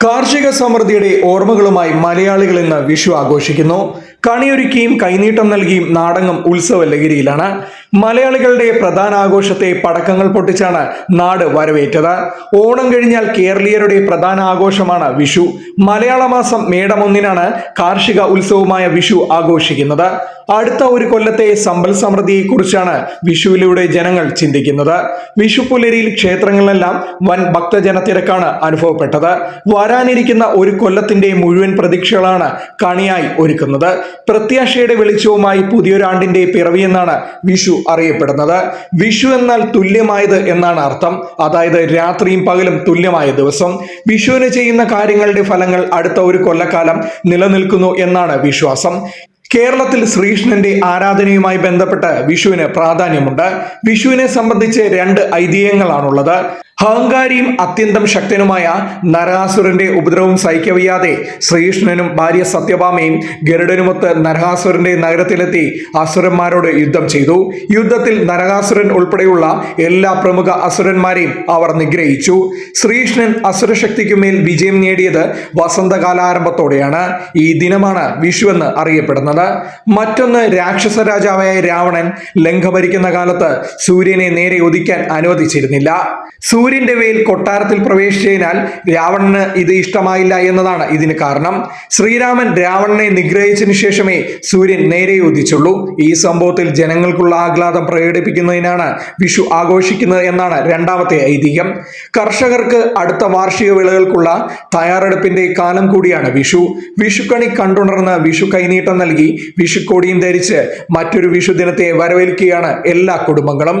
കാർഷിക സമൃദ്ധിയുടെ ഓർമ്മകളുമായി മലയാളികൾ ഇന്ന് വിഷു ആഘോഷിക്കുന്നു. കണിയൊരുക്കിയും കൈനീട്ടം നൽകിയും നാടകം ഉത്സവ ലഹരിയിലാണ് മലയാളികളുടെ പ്രധാന ആഘോഷത്തെ പടക്കങ്ങൾ പൊട്ടിച്ചാണ് നാട് വരവേറ്റത്. ഓണം കഴിഞ്ഞാൽ കേരളീയരുടെ പ്രധാന ആഘോഷമാണ് വിഷു. മലയാള മാസം മേടം കാർഷിക ഉത്സവമായ വിഷു ആഘോഷിക്കുന്നത്. അടുത്ത ഒരു കൊല്ലത്തെ സമ്പൽ സമൃദ്ധിയെക്കുറിച്ചാണ് വിഷുവിലൂടെ ജനങ്ങൾ ചിന്തിക്കുന്നത്. വിഷു പുലരിയിൽ ക്ഷേത്രങ്ങളിലെല്ലാം വൻ ഭക്തജനത്തിരക്കാണ് അനുഭവപ്പെട്ടത്. വരാനിരിക്കുന്ന ഒരു കൊല്ലത്തിന്റെ മുഴുവൻ പ്രതീക്ഷകളാണ് കണിയായി ഒരുക്കുന്നത്. പ്രത്യാശയുടെ വെളിച്ചവുമായി പുതിയൊരാണ്ടിന്റെ പിറവിയെന്നാണ് വിഷു അറിയപ്പെടുന്നത്. വിഷു എന്നാൽ തുല്യമായത് എന്നാണ് അർത്ഥം. അതായത് രാത്രിയും പകലും തുല്യമായ ദിവസം. വിഷുവിന് ചെയ്യുന്ന കാര്യങ്ങളുടെ ഫലങ്ങൾ അടുത്ത ഒരു കൊല്ലക്കാലം നിലനിൽക്കുന്നു എന്നാണ് വിശ്വാസം. കേരളത്തിൽ ശ്രീകൃഷ്ണന്റെ ആരാധനയുമായി ബന്ധപ്പെട്ട് വിഷുവിന് പ്രാധാന്യമുണ്ട്. വിഷുവിനെ സംബന്ധിച്ച് രണ്ട് ഐതിഹ്യങ്ങളാണുള്ളത്. അഹങ്കാരിയും അത്യന്തം ശക്തനുമായ നരകാസുരന്റെ ഉപദ്രവം സഹിക്കവയ്യാതെ ശ്രീകൃഷ്ണനും ഭാര്യ സത്യഭാമയും ഗരുഡനുമൊത്ത് നരഹാസുരന്റെ നഗരത്തിലെത്തി അസുരന്മാരോട് യുദ്ധം ചെയ്തു. യുദ്ധത്തിൽ നരഹാസുരൻ ഉൾപ്പെടെയുള്ള എല്ലാ പ്രമുഖ അസുരന്മാരെയും അവർ നിഗ്രഹിച്ചു. ശ്രീകൃഷ്ണൻ അസുരശക്തിക്കുമേൽ വിജയം നേടിയത് വസന്തകാലാരംഭത്തോടെയാണ്. ഈ ദിനമാണ് വിഷു എന്ന് അറിയപ്പെടുന്നത്. മറ്റൊന്ന് രാക്ഷസ രാജാവായ രാവണൻ ലംഘ ഭരിക്കുന്ന കാലത്ത് സൂര്യനെ നേരെ ഒതിക്കാൻ അനുവദിച്ചിരുന്നില്ല. സൂര്യന്റെ വെയിൽ കൊട്ടാരത്തിൽ പ്രവേശിച്ചതിനാൽ രാവണന് ഇത് ഇഷ്ടമായില്ല എന്നതാണ് ഇതിന് കാരണം. ശ്രീരാമൻ രാവണനെ നിഗ്രഹിച്ചതിനു ശേഷമേ സൂര്യൻ നേരെ ഉദിച്ചുള്ളൂ ഈ സംഭവത്തിൽ ജനങ്ങൾക്കുള്ള ആഹ്ലാദം പ്രകടിപ്പിക്കുന്നതിനാണ് വിഷു ആഘോഷിക്കുന്നത് എന്നാണ് രണ്ടാമത്തെ ഐതിഹ്യം. കർഷകർക്ക് അടുത്ത വാർഷിക വിളകൾക്കുള്ള തയ്യാറെടുപ്പിന്റെ കാലം കൂടിയാണ് വിഷു. വിഷുക്കണി കണ്ടുണർന്ന് വിഷു കൈനീട്ടം നൽകി വിഷുക്കോടിയും ധരിച്ച് മറ്റൊരു വിഷു ദിനത്തെ വരവേൽക്കുകയാണ് എല്ലാ കുടുംബങ്ങളും.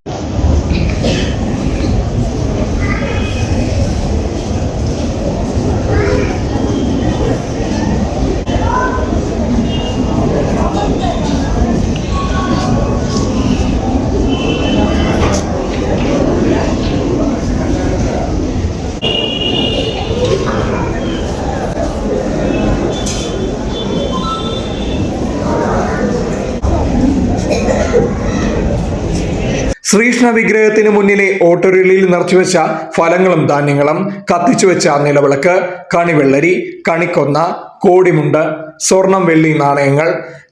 ശ്രീകൃഷ്ണ വിഗ്രഹത്തിന് മുന്നിലെ ഓട്ടോറിലിൽ നിറച്ചുവെച്ച ഫലങ്ങളും ധാന്യങ്ങളും കത്തിച്ചു വെച്ച നിലവിളക്ക് കണിവെള്ളരി കണിക്കൊന്ന കോടിമുണ്ട് സ്വർണം വെള്ളി നാണയങ്ങൾ.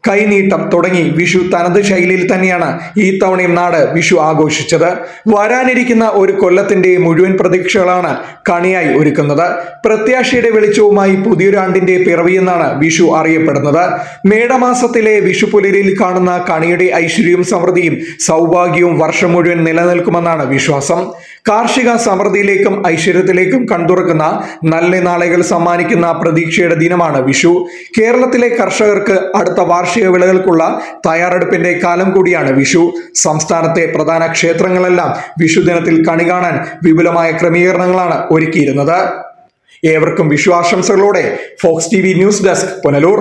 കൈനീട്ടം തുടങ്ങി വിഷു തനത് ശൈലിയിൽ തന്നെയാണ് ഈ തവണയും നാട് വിഷു ആഘോഷിച്ചത്. വരാനിരിക്കുന്ന ഒരു കൊല്ലത്തിന്റെ മുഴുവൻ പ്രതീക്ഷകളാണ് കണിയായി ഒരുക്കുന്നത്. പ്രത്യാശയുടെ വെളിച്ചവുമായി പുതിയൊരാണ്ടിന്റെ പിറവിയെന്നാണ് വിഷു അറിയപ്പെടുന്നത്. മേടമാസത്തിലെ വിഷു പുലരിയിൽ കാണുന്ന കണിയുടെ ഐശ്വര്യവും സമൃദ്ധിയും സൗഭാഗ്യവും വർഷം മുഴുവൻ നിലനിൽക്കുമെന്നാണ് വിശ്വാസം. കാർഷിക സമൃദ്ധിയിലേക്കും ഐശ്വര്യത്തിലേക്കും കണ്ടുറക്കുന്ന നല്ല നാളുകൾ സമ്മാനിക്കുന്ന പ്രതീക്ഷയുടെ ദിനമാണ് വിഷു. കേരളത്തിലെ കർഷകർക്ക് അടുത്ത വാർഷിക വിളകൾക്കുള്ള തയ്യാറെടുപ്പിന്റെ കാലം കൂടിയാണ് വിഷു. സംസ്ഥാനത്തെ പ്രധാന ക്ഷേത്രങ്ങളെല്ലാം വിഷു ദിനത്തിൽ കണി കാണാൻ വിപുലമായ ക്രമീകരണങ്ങളാണ് ഒരുക്കിയിരുന്നത്. ഏവർക്കും Vishu ആശംസകളോടെ fox T news desk Punalur.